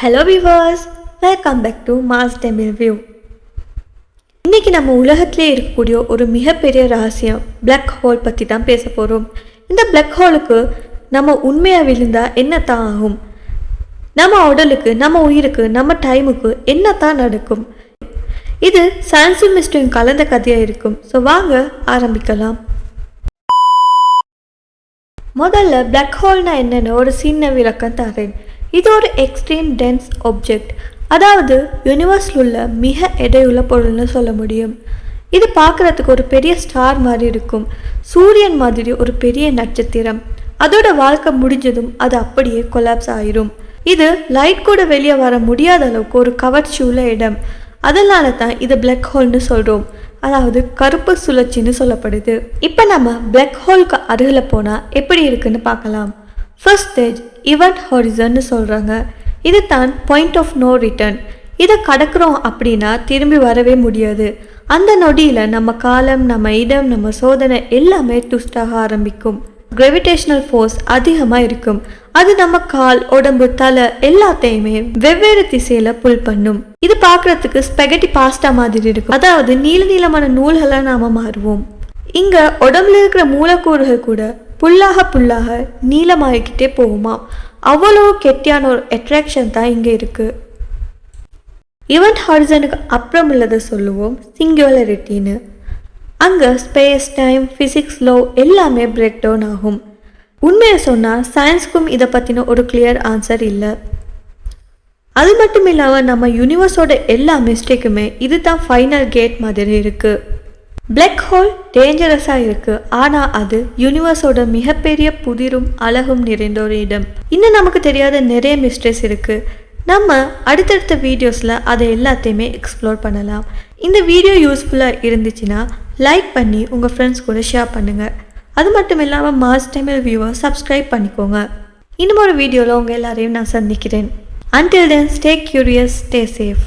Hello viewers welcome back to mass Tamil view இன்றைக்கி நம்ம உலகத்திலே இருக்கக்கூடிய ஒரு மிகப்பெரிய ரகசியம் பிளாக் ஹோல் பற்றி தான் பேச போகிறோம் இந்த பிளாக் ஹோலுக்கு நம்ம உண்மையாக விழுந்தால் என்ன தான் ஆகும்? நம்ம உடலுக்கு நம்ம உயிருக்கு நம்ம டைமுக்கு என்ன தான் நடக்கும்? இது சயின்ஸும் மிஸ்டரும் கலந்த கதையாக இருக்கும். ஸோ வாங்க ஆரம்பிக்கலாம். முதல்ல பிளாக் ஹோல்னால் என்னென்னு ஒரு சின்ன விளக்கம் தரேன். இது ஒரு எக்ஸ்ட்ரீம் டென்ஸ் ஆப்ஜெக்ட் அதாவது யூனிவர்ஸில் உள்ள மிக எடையுள்ள பொருள்னு சொல்ல முடியும். இது பார்க்குறதுக்கு ஒரு பெரிய ஸ்டார் மாதிரி இருக்கும். சூரியன் மாதிரி ஒரு பெரிய நட்சத்திரம். அதோட வாழ்க்கை முடிஞ்சதும் அது அப்படியே கொலாப்ஸ் ஆயிரும். இது லைட் கூட வெளியே வர முடியாத அளவுக்கு ஒரு கவர்ச்சி உள்ள இடம். அதனால தான் இது பிளாக் ஹோல்னு சொல்கிறோம் அதாவது கருப்பு சுழற்சின்னு சொல்லப்படுது. இப்போ நம்ம பிளாக் ஹோலுக்கு அருகில் போனால் எப்படி இருக்குன்னு பார்க்கலாம். ஃபர்ஸ்ட் ஸ்டேஜ் இவெண்ட் ஹாரிசன்னு சொல்கிறாங்க இது தான் பாயிண்ட் ஆஃப் நோ ரிட்டர்ன் இதை கடக்கிறோம் அப்படின்னா திரும்பி வரவே முடியாது. அந்த நொடியில் நம்ம காலம் நம்ம இடம் நம்ம சோதனை எல்லாமே ட்விஸ்டாக ஆரம்பிக்கும். கிராவிடேஷனல் ஃபோர்ஸ் அதிகமாக இருக்கும். அது நம்ம கால் உடம்பு தலை எல்லாத்தையுமே வெவ்வேறு திசையில புல் பண்ணும். இது பார்க்கறதுக்கு ஸ்பெகட்டி பாஸ்டா மாதிரி இருக்கும். அதாவது நீல நீளமான நூல்களை நாம மாறுவோம். இங்க உடம்புல இருக்கிற மூலக்கூறுகள் கூட புல்லாக புல்லாக நீளமாகிக்கிட்டே போகுமா? அவ்வளோ கெட்டியான ஒரு அட்ராக்ஷன் தான் இங்கே இருக்குது ஈவெண்ட் ஹாரிசனுக்கு அப்புறம் உள்ளதை சொல்லுவோம் சிங்குலரிட்டின்னு அங்கே ஸ்பேஸ் டைம் ஃபிசிக்ஸ் லோ எல்லாமே பிரேக் டவுன் ஆகும். உண்மையை சொன்னால் சயின்ஸ்க்கும் இதை பற்றின ஒரு கிளியர் ஆன்சர் இல்லை. அது மட்டும் இல்லாமல் நம்ம யூனிவர்ஸோட எல்லா மிஸ்டேக்குமே இது தான் ஃபைனல் கேட் மாதிரி இருக்குது பிளாக் ஹோல் டேஞ்சரஸாக இருக்குது ஆனால் அது யூனிவர்ஸோட மிகப்பெரிய புதிரும் அழகும் நிறைந்த ஒரு இடம். இன்னும் நமக்கு தெரியாத நிறைய மிஸ்ட்ரிஸ் இருக்குது நம்ம அடுத்தடுத்த வீடியோஸில் அதை எல்லாத்தையுமே எக்ஸ்ப்ளோர் பண்ணலாம். இந்த வீடியோ யூஸ்ஃபுல்லாக இருந்துச்சுன்னா லைக் பண்ணி உங்கள் ஃப்ரெண்ட்ஸ் கூட ஷேர் பண்ணுங்கள் அது மட்டும் இல்லாமல் மாஸ் தமிழ் வியூவை சப்ஸ்கிரைப் பண்ணிக்கோங்க. இன்னும் ஒரு வீடியோவில் உங்கள் எல்லாரையும் நான் சந்திக்கிறேன். Until then stay curious stay safe